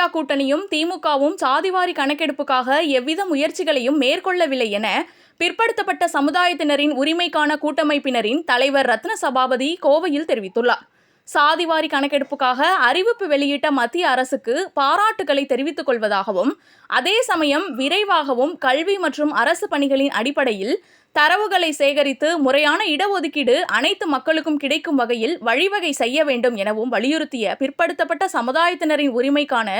India கூட்டணியும் திமுகவும் சாதிவாரி கணக்கெடுப்புக்காக எவ்வித முயற்சிகளையும் மேற்கொள்ளவில்லை என பிற்படுத்தப்பட்ட சமுதாயத்தினரின் உரிமைக்கான கூட்டமைப்பினரின் தலைவர் ரத்ன சபாபதி கோவையில் தெரிவித்துள்ளார். சாதிவாரி கணக்கெடுப்புக்காக அறிவிப்பு வெளியிட்ட மத்திய அரசுக்கு பாராட்டுகளை தெரிவித்துக் கொள்வதாகவும் அதே சமயம் விரைவாகவும் கல்வி மற்றும் அரசு பணிகளின் அடிப்படையில் தரவுகளை சேகரித்து முறையான இடஒதுக்கீடு அனைத்து மக்களுக்கும் கிடைக்கும் வகையில் வழிவகை செய்ய வேண்டும் எனவும் வலியுறுத்திய பிற்படுத்தப்பட்ட சமுதாயத்தினரின் உரிமைக்கான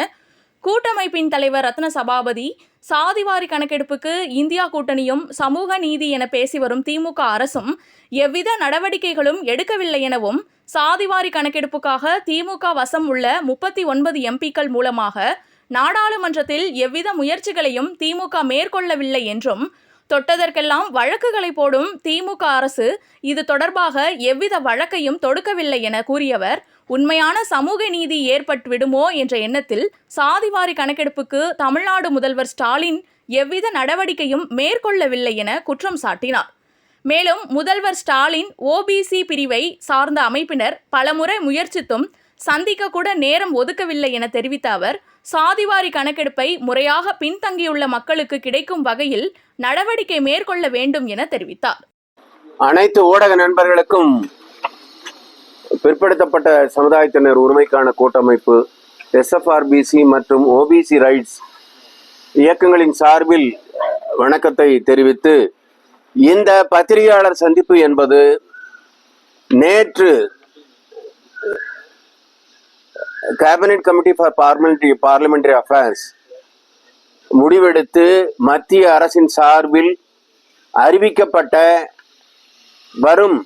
கூட்டமைப்பின் தலைவர் ரத்ன சபாபதி சாதிவாரி கணக்கெடுப்புக்கு இந்தியா கூட்டணியும் சமூக நீதி என பேசி வரும் திமுக அரசும் எவ்வித நடவடிக்கைகளும் எடுக்கவில்லை எனவும் சாதிவாரி கணக்கெடுப்புக்காக திமுக வசம் உள்ள முப்பத்தி ஒன்பது எம்பிக்கள் மூலமாக நாடாளுமன்றத்தில் எவ்வித முயற்சிகளையும் திமுக மேற்கொள்ளவில்லை என்றும் தொட்டதற்கெல்லாம் வழக்குகளை போடும் திமுக அரசு இது தொடர்பாக எவ்வித வழக்கையும் தொடுக்கவில்லை என கூறியவர். உண்மையான சமூக நீதி ஏற்பட்டுவிடுமோ என்ற எண்ணத்தில் சாதிவாரி கணக்கெடுப்புக்கு தமிழ்நாடு முதல்வர் ஸ்டாலின் எவ்வித நடவடிக்கையும் மேற்கொள்ளவில்லை என குற்றம் சாட்டினார். மேலும் முதல்வர் ஸ்டாலின் ஓபிசி பிரிவை சார்ந்த அமைப்பினர் பலமுறை முயற்சித்தும் சந்திக்க கூட நேரம் ஒதுக்கவில்லை என தெரிவித்த அவர் சாதிவாரி கணக்கெடுப்பை முறையாக பின்தங்கியுள்ள மக்களுக்கு கிடைக்கும் வகையில் நடவடிக்கை மேற்கொள்ள வேண்டும் என தெரிவித்தார். அனைத்து ஊடக நண்பர்களுக்கும் பிற்படுத்தப்பட்ட சமுதாயத்தினர் உரிமைக்கான கூட்டமைப்பு எஸ்எஃப்ஆர்பிசி மற்றும் ஓபிசி ரைட்ஸ் இயக்கங்களின் சார்பில் வணக்கத்தை தெரிவித்து இந்த பத்திரிகையாளர் சந்திப்பு என்பது நேற்று cabinet committee for parliamentary parliamentary affairs முடிவெடுத்து மத்திய அரசின் சார்பில் அறிவிக்கப்பட்ட வரும்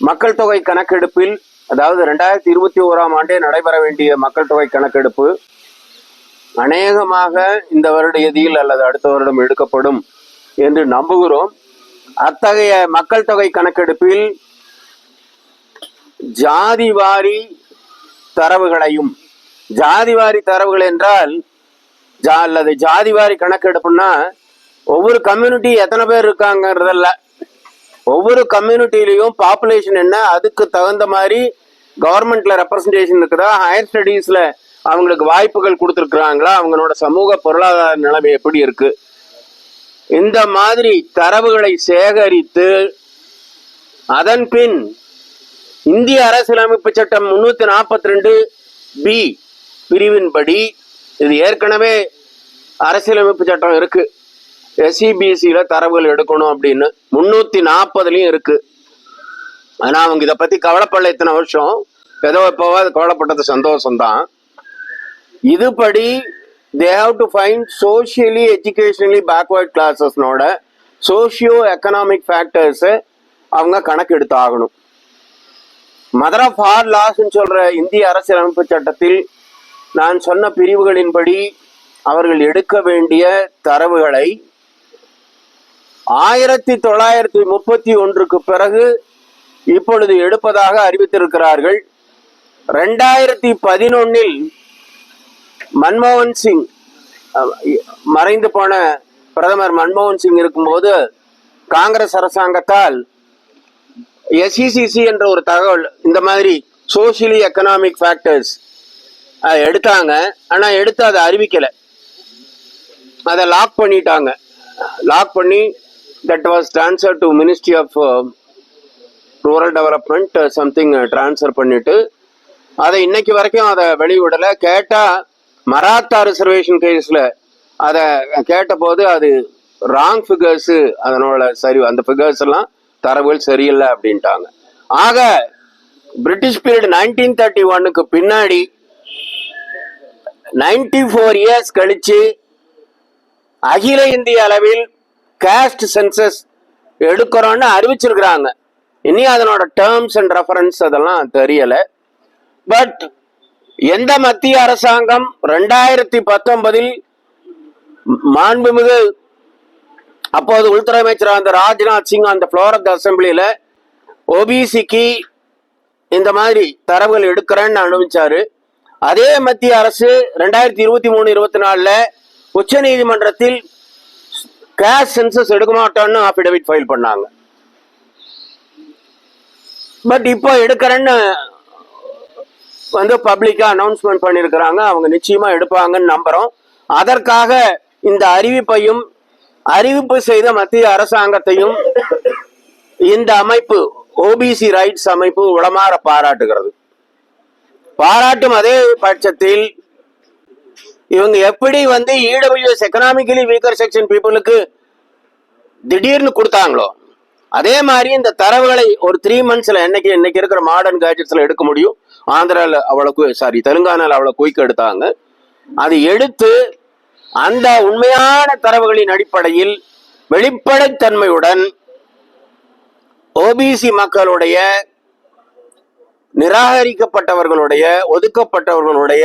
மக்கள் தொகை கணக்கெடுப்பில் அதாவது ரெண்டாயிரத்தி இருபத்தி ஓராம் ஆண்டே நடைபெற வேண்டிய மக்கள் தொகை கணக்கெடுப்பு அநேகமாக இந்த வருட இறுதியில் அல்லது அடுத்த வருடம் எடுக்கப்படும் என்று நம்புகிறோம். அத்தகைய மக்கள் தொகை கணக்கெடுப்பில் ஜாதி வாரி தரவுகளையும் ஜாதி வாரி தரவுகள் என்றால் ஜா அல்லது ஜாதி வாரி கணக்கெடுப்புன்னா ஒவ்வொரு கம்யூனிட்டி எத்தனை பேர் இருக்காங்கிறதல்ல ஒவ்வொரு கம்யூனிட்டிலையும் பாப்புலேஷன் என்ன அதுக்கு தகுந்த மாதிரி கவர்மெண்ட்ல ரெப்ரசன்டேஷன் இருக்குதா? ஹையர் ஸ்டடீஸ்ல அவங்களுக்கு வாய்ப்புகள் கொடுத்துருக்குறாங்களா? அவங்களோட சமூக பொருளாதார நிலைமை எப்படி இருக்கு? இந்த மாதிரி தரவுகளை சேகரித்து அதன் பின் இந்திய அரசியலமைப்பு சட்டம் முன்னூத்தி நாற்பத்தி ரெண்டு பி பிரிவின்படி இது ஏற்கனவே அரசியலமைப்பு சட்டம் இருக்கு. எஸ்இபிசியில தரவுகள் எடுக்கணும் அப்படின்னு முன்னூத்தி நாற்பதுலயும் இருக்கு. ஆனா அவங்க இதை பத்தி கவலைப்படல இத்தனை வருஷம். ஏதோ இப்போவாது கவலைப்பட்டது சந்தோஷம்தான். இதுபடி they have to find socially educationally backward கிளாஸஸ்னோட socio economic ஃபேக்டர்ஸை அவங்க கணக்கெடுத்து ஆகணும் மதர் ஆஃப் ஹார் லாஸ்ன்னு சொல்ற இந்திய அரசியலமைப்பு சட்டத்தில் நான் சொன்ன பிரிவுகளின்படி அவர்கள் எடுக்க வேண்டிய தரவுகளை ஆயிரத்தி தொள்ளாயிரத்தி முப்பத்தி ஒன்றுக்கு பிறகு இப்பொழுது எடுப்பதாக அறிவித்திருக்கிறார்கள். ரெண்டாயிரத்தி பதினொன்னில் மன்மோகன் சிங் மறைந்து போன பிரதமர் மன்மோகன் சிங் இருக்கும்போது காங்கிரஸ் அரசாங்கத்தால் எஸ்இசிசி என்ற ஒரு தகவல் இந்த மாதிரி சோசியலி எக்கனாமிக் ஃபேக்டர்ஸ் எடுத்தாங்க. ஆனால் எடுத்து அதை அறிவிக்கலை. அதை லாக் பண்ணிட்டாங்க. லாக் பண்ணி that was transfer to ministry of rural development something transfer பண்ணிட்டு அதை இன்னைக்கு வரைக்கும் அதை வெளிவிடல கேட்டால் மராத்தா ரிசர்வேஷன் கேஸில் அதை கேட்டபோது அது ராங் ஃபிகர்ஸு அதனோட சரி அந்த ஃபிகர்ஸ் எல்லாம் தரவுகள் சரியில்லை அப்படின்ட்டாங்க. ஆக பிரிட்டிஷ் பீரியட் நைன்டீன் தேர்ட்டி ஒன்னுக்கு பின்னாடி நைன்டி ஃபோர் இயர்ஸ் கழிச்சு அகில இந்திய அளவில் கேஸ்ட் சென்சஸ் எடுக்கிறோன்னு அறிவிச்சிருக்கிறாங்க. இனி அதனோட டேர்ம்ஸ் அண்ட் ரெஃபரன்ஸ் அதெல்லாம் தெரியலை. பட் எந்த மத்திய அரசாங்கம் ரெண்டாயிரத்தி பத்தொன்பதில் மாண்புமிகு அப்போது உள்துறை அமைச்சர் அந்த ராஜ்நாத் சிங் அந்த ஃப்ளோர் ஆஃப் த அசம்பிளியில ஓபிசிக்கு இந்த மாதிரி தரவுகள் எடுக்கிறேன்னு அனுபவிச்சாரு. அதே மத்திய அரசு ரெண்டாயிரத்தி இருபத்தி மூணு இருபத்தி நாலுல உச்ச நீதிமன்றத்தில் கேஷ் சென்சஸ் எடுக்க மாட்டோம்னு அபிடவிட் ஃபைல் பண்ணாங்க. பட் இப்போ எடுக்கிறேன்னு வந்து பப்ளிக்கா அனௌன்ஸ்மெண்ட் பண்ணியிருக்கிறாங்க அவங்க நிச்சயமா எடுப்பாங்கன்னு நம்புறோம். அதற்காக இந்த அறிவிப்பையும் அறிவிப்பு செய்த மத்திய அரசாங்கத்தையும் இந்த அமைப்பு ஓபிசி ரைட்ஸ் அமைப்பு உளமாற பாராட்டுகிறது. பாராட்டும் அதே பட்சத்தில் இவங்க எப்படி வந்து இடபிள்யூஎஸ் எக்கனாமிக்கலி வீக்கர் செக்ஷன் பீப்புளுக்கு திடீர்னு கொடுத்தாங்களோ அதே மாதிரி இந்த தரவுகளை ஒரு த்ரீ மந்த்ஸ்ல என்னைக்கு இன்னைக்கு இருக்கிற மாடர்ன் கேஜெட்ஸ்ல எடுக்க முடியும்? ஆந்திரால அவ்வளோ சாரி தெலுங்கானாவில் அவ்வளோ குயிக் எடுத்தாங்க. அது எடுத்து அந்த உண்மையான தரவுகளின் அடிப்படையில் வெளிப்படைத்தன்மையுடன் ஓபிசி மக்களுடைய நிராகரிக்கப்பட்டவர்களுடைய ஒதுக்கப்பட்டவர்களுடைய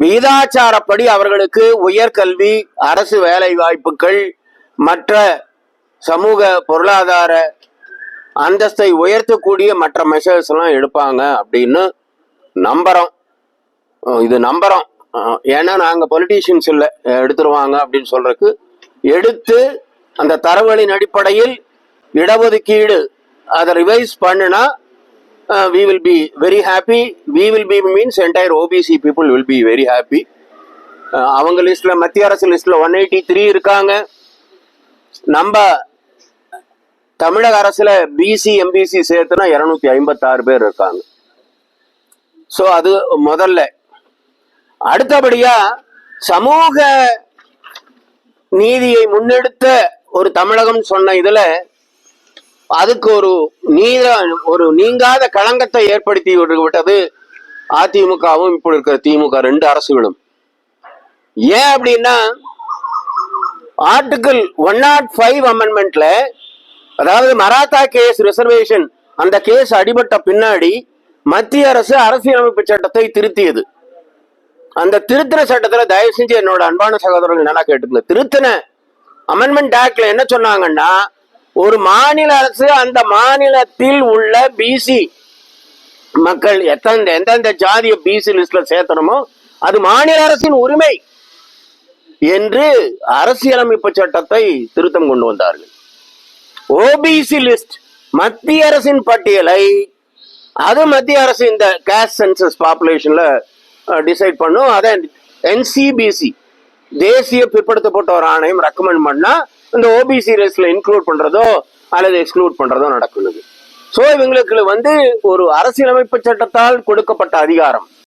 விகிதாச்சாரப்படி அவர்களுக்கு உயர்கல்வி அரசு வேலை வாய்ப்புகள் மற்ற சமூக பொருளாதார அந்தஸ்தை உயர்த்தக்கூடிய மற்ற மெஷர்ஸ் எல்லாம் எடுப்பாங்க அப்படின்னு நம்புறோம். இது நம்புறோம். ஏன்னா நாங்க பொலிட்டீஷியன்ஸ் இல்லை. எடுத்துருவாங்க அப்படின்னு சொல்றதுக்கு எடுத்து அந்த தரவுகளின் அடிப்படையில் இடஒதுக்கீடு அதை ரிவைஸ் பண்ணுனா we will be very happy we will be means entire OBC people will be very happy அவங்க லிஸ்ட்டில் மத்திய அரசு லிஸ்ட்டில் ஒன் எயிட்டி த்ரீ இருக்காங்க. நம்ம தமிழக அரசில் பிசி எம்பிசி சேர்த்துனா இரநூத்தி ஐம்பத்தாறு பேர் இருக்காங்க. ஸோ அது முதல்ல. அடுத்தபடியாக சமூக நீதியை முன்னெடுத்த ஒரு தமிழகம் சொன்ன இதில் அதுக்கு ஒரு நீத ஒரு நீங்காத களங்கத்தை ஏற்படுத்தி விட்டது அதிமுகவும் இப்போ இருக்கிற திமுக ரெண்டு அரசுகளும். ஏன் அப்படின்னா ஆர்டிகிள் ஒன் நாட் ஃபைவ் அமெண்ட்மெண்ட்ல அதாவது மராத்தா கேஸ் ரிசர்வேஷன் அந்த கேஸ் அடிபட்ட பின்னாடி மத்திய அரசு அரசியலமைப்பு சட்டத்தை திருத்தியது. அந்த திருத்தின சட்டத்துல தயவு செஞ்சு என்னோட அன்பான சகோதரர்கள் நல்லா கேட்டுங்க திருத்தின அமெண்ட்மெண்ட் ஆக்ட்ல என்ன சொன்னாங்கன்னா ஒரு மாநில அரசு அந்த மாநிலத்தில் உள்ள பிசி மக்கள் எத்தனை எந்தெந்த ஜாதிய பிசி லிஸ்ட்ல சேர்த்தணுமோ அது மாநில அரசின் உரிமை என்று அரசியலமைப்பு சட்டத்தை திருத்தம் கொண்டு வந்தார்கள். ஓபிசி லிஸ்ட் மத்திய அரசின் பட்டியலை அது மத்திய அரசு இந்த கேஸ் சென்சஸ் பாப்புலேஷன்ல டிசைட் பண்ணும். அதை என்சிபிசி தேசிய பிற்படுத்தப்பட்டோர் ஆணையம் ரெக்கமெண்ட் பண்ணால் இந்த ஓபிசி லிஸ்ட்ல இன்க்ளூட் பண்றதோ அல்லது எக்ஸ்க்ளூட் பண்றதோ நடக்குது. ஸோ இவங்களுக்கு வந்து ஒரு அரசியலமைப்பு சட்டத்தால் கொடுக்கப்பட்ட அதிகாரம்.